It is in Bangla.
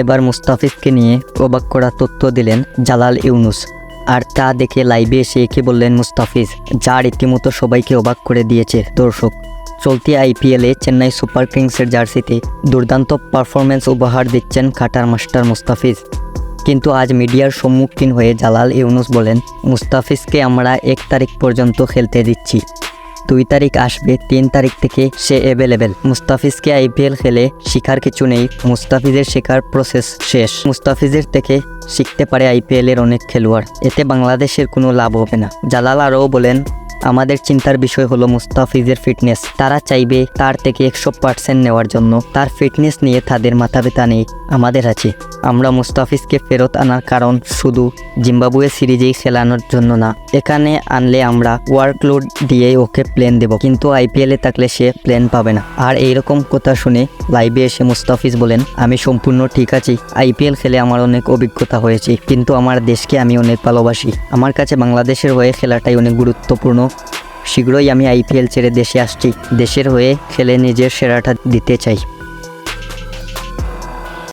এবার মুস্তাফিজকে নিয়ে অবাক করা তথ্য দিলেন জালাল ইউনুস। আর তা দেখে লাইভে এসে একে বললেন মুস্তাফিজ, যা রীতিমতো সবাইকে অবাক করে দিয়েছে। দর্শক, চলতি আইপিএলে চেন্নাই সুপার কিংসের জার্সিতে দুর্দান্ত পারফরমেন্স উপহার দিচ্ছেন কাটার মাস্টার মুস্তাফিজ। কিন্তু আজ মিডিয়ার সম্মুখীন হয়ে জালাল ইউনুস বলেন, মুস্তাফিজকে আমরা এক তারিখ পর্যন্ত খেলতে দিচ্ছি। দুই তারিখ আসবে, তিন তারিখ থেকে সে অ্যাভেলেবেল মুস্তাফিজকে আইপিএল খেলে শিখার কিছু নেই। মুস্তাফিজের শেখার প্রসেস শেষ। মুস্তাফিজের থেকে শিখতে পারে আইপিএল এর অনেক খেলোয়াড়। এতে বাংলাদেশের কোনো লাভ হবে না। জালাল আরও বলেন আমাদের চিন্তার বিষয় হলো মুস্তাফিজের ফিটনেস তারা চাইবে তার থেকে একশো পার্সেন্ট নেওয়ার জন্য। তার ফিটনেস নিয়ে তাদের মাথা ব্যথা নেই। আমাদের আছে। আমরা মুস্তাফিজকে ফেরত আনার কারণ শুধু জিম্বাবুয়ে সিরিজেই খেলানোর জন্য না। এখানে আনলে আমরা ওয়ার্কলোড দিয়ে ওকে প্লেন দেব। কিন্তু আইপিএলে থাকলে সে প্লেন পাবে না। আর এইরকম কথা শুনে লাইভে এসে মুস্তাফিজ বলেন, আমি সম্পূর্ণ ঠিক আছি। আইপিএল খেলে আমার অনেক অভিজ্ঞতা হয়েছে। কিন্তু আমার দেশকে আমি অনেক ভালোবাসি। আমার কাছে বাংলাদেশের হয়ে খেলাটাই অনেক গুরুত্বপূর্ণ। শীঘ্রই আমি আইপিএল ছেড়ে দেশে আসছি। দেশের হয়ে খেলে নিজের সেরাটা দিতে চাই।